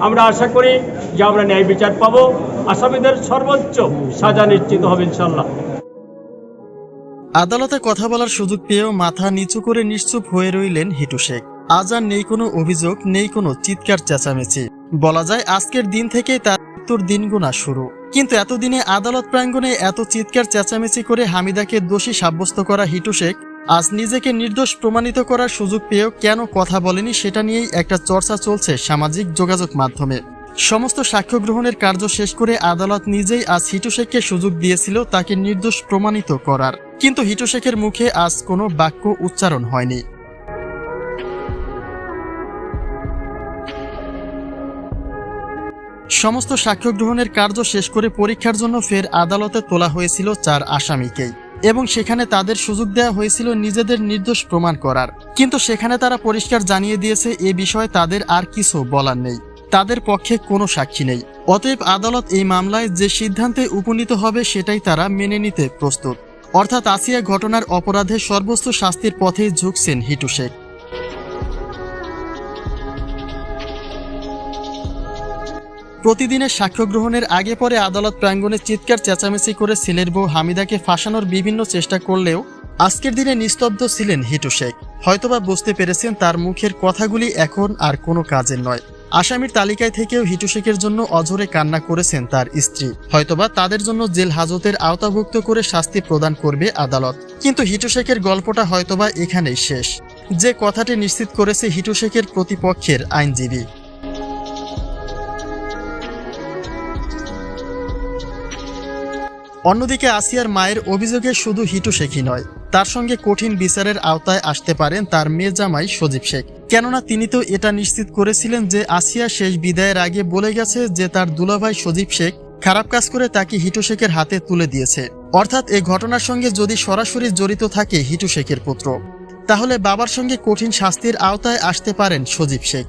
আমরা আশা করি যে আমরা ন্যায় বিচার পাবো। আসামিদের সর্বোচ্চ সাজা নিশ্চিত হবে ইনশাল্লাহ আদালতে কথা বলার সুযোগ পেয়েও মাথা নিচু করে নিশ্চুপ হয়ে রইলেন হিটু শেখ। আজ আর নেই কোনো অভিযোগ, নেই কোনো চিৎকার চেঁচামেচি। বলা যায়, আজকের দিন থেকেই তার মৃত্যুর দিন গোনা শুরু। কিন্তু এতদিনে আদালত প্রাঙ্গণে এত চিৎকার চেঁচামেচি করে হামিদাকে দোষী সাব্যস্ত করা হিটু শেখ আজ নিজেকে নির্দোষ প্রমাণিত করার সুযোগ পেয়েও কেন কথা বলেনি সেটা নিয়েই একটা চর্চা চলছে সামাজিক যোগাযোগ মাধ্যমে। সমস্ত সাক্ষ্য গ্রহণের কার্য শেষ করে আদালত নিজেই আজ হিটু শেখকে সুযোগ দিয়েছিল তাকে নির্দোষ প্রমাণিত করার। কিন্তু হিটু শেখের মুখে আজ কোনো বাক্য উচ্চারণ হয়নি। সমস্ত সাক্ষ্য গ্রহণের কার্য শেষ করে পরীক্ষার জন্য ফের আদালতে তোলা হয়েছিল চার আসামিকেই, এবং সেখানে তাদের সুযোগ দেওয়া হয়েছিল নিজেদের নির্দোষ প্রমাণ করার। কিন্তু সেখানে তারা পরিষ্কার জানিয়ে দিয়েছে এ বিষয়ে তাদের আর কিছু বলার নেই। তাদের পক্ষে কোনো সাক্ষী নেই। অতএব আদালত এই মামলায় যে সিদ্ধান্তে উপনীত হবে সেটাই তারা মেনে নিতে প্রস্তুত। অর্থাৎ আসিয়া ঘটনার অপরাধে সর্বোচ্চ শাস্তির পথে ঝুঁকছেন হিটু শেখ। প্রতিদিনের সাক্ষ্য গ্রহণের আগে পরে আদালত প্রাঙ্গণে চিৎকার, চেঁচামেচি করে ছেলের বউ হামিদাকে ফাঁসানোর বিভিন্ন চেষ্টা করলেও আজকের দিনে নিস্তব্ধ ছিলেন হিটু শেখ। হয়তোবা বুঝতে পেরেছেন তার মুখের কথাগুলি এখন আর কোনো কাজের নয়। আসামির তালিকায় থেকেও হিটু শেখের জন্য অঝরে কান্না করেছেন তার স্ত্রী। হয়তোবা তাদের জন্য জেল হাজতের আওতাভুক্ত করে শাস্তি প্রদান করবে আদালত। কিন্তু হিটু শেখের গল্পটা হয়তোবা এখানেই শেষ। যে কথাটি নিশ্চিত করেছে হিটু শেখের প্রতিপক্ষের আইনজীবী। অন্যদিকে আসিয়ার মায়ের অভিযোগে শুধু হিটু শেখই নয়, তার সঙ্গে কঠিন বিচারের আওতায় আসতে পারেন তার মেয়ে জামাই সজীব শেখ। কেননা তিনি তো এটা নিশ্চিত করেছিলেন যে আসিয়া শেষ বিদায়ের আগে বলে গেছে যে তার দুলাভাই সজীব শেখ খারাপ কাজ করে তাকে হিটু শেখের হাতে তুলে দিয়েছে। অর্থাৎ এই ঘটনার সঙ্গে যদি সরাসরি জড়িত থাকে হিটু শেখের পুত্র। তাহলে বাবার সঙ্গে কঠিন শাস্তির আওতায় আসতে পারেন সজীব শেখ।